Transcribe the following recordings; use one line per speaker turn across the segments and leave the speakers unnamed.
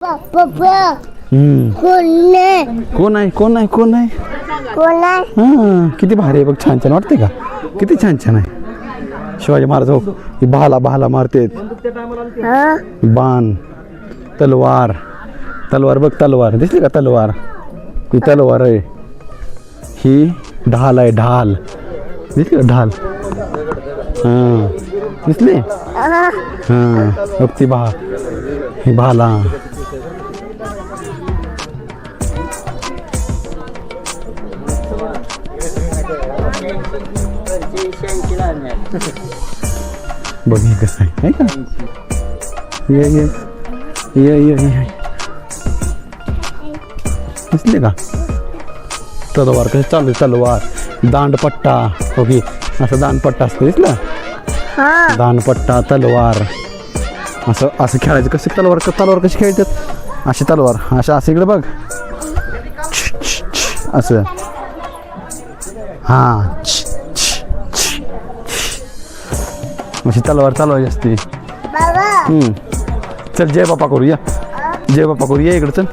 कोण आहे
कोण आहे? कोण आहे? कोण आहे?
कोण आहे
हा किती भारी आहे बघ छान छान वाटते का? किती छान छान आहे. शिवाजी महाराज हो ही भाला भाला मारतेत. बाण तलवार तलवार बघ तलवार. दिसली का तलवार? ही तलवार आहे. ही ढाल आहे ढाल. दिसली का ढाल? हां दिसली?
हा
हां बघ ती भा ही भाला. बघ कसं आहे का ये ये ये ये ये दिसले का तलवार कसं चालू आहे तलवार दांडपट्टा ओके असं दांडपट्टा असतो दिसलं दांडपट्टा तलवार असं असं खेळायचं कसं तलवार तलवार कशी खेळतात अशी तलवार अशा असं इकडे बघ असं हां. अशी तलवार चालवायची असते.
बाबा.
हम्म. चल जय बापा करू या जय बापा करू या इकडं चल.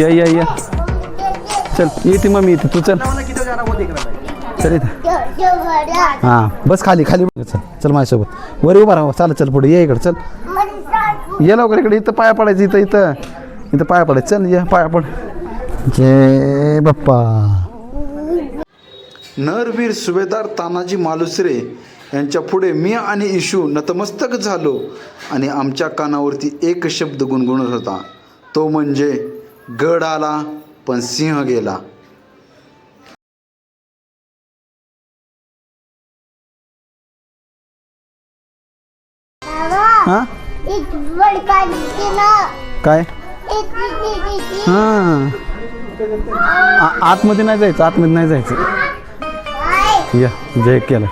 या या या. चल येते मम्मी येते तू चल. चल इथं. हां बस खाली खाली. बस. चल चल माझ्यासोबत. वर उभा राहा. चालत चल पुढे. ये इकडे चल. ये लवकर इकडे. इथं पाया पडायचं इथं इथं. इथं पाया पडायचं. चल ये पाया पड. जय बाप्पा. नरवीर सुभेदार तानाजी मालुसरे यांच्या पुढे मी आणि इशू नतमस्तक झालो आणि आमच्या कानावरती एक शब्द गुणगुणत होता. तो म्हणजे गड आला पण सिंह गेला. हां? काय? हां. आतमध्ये नाही जायचं आतमध्ये नाही जायचं. या जय केलं.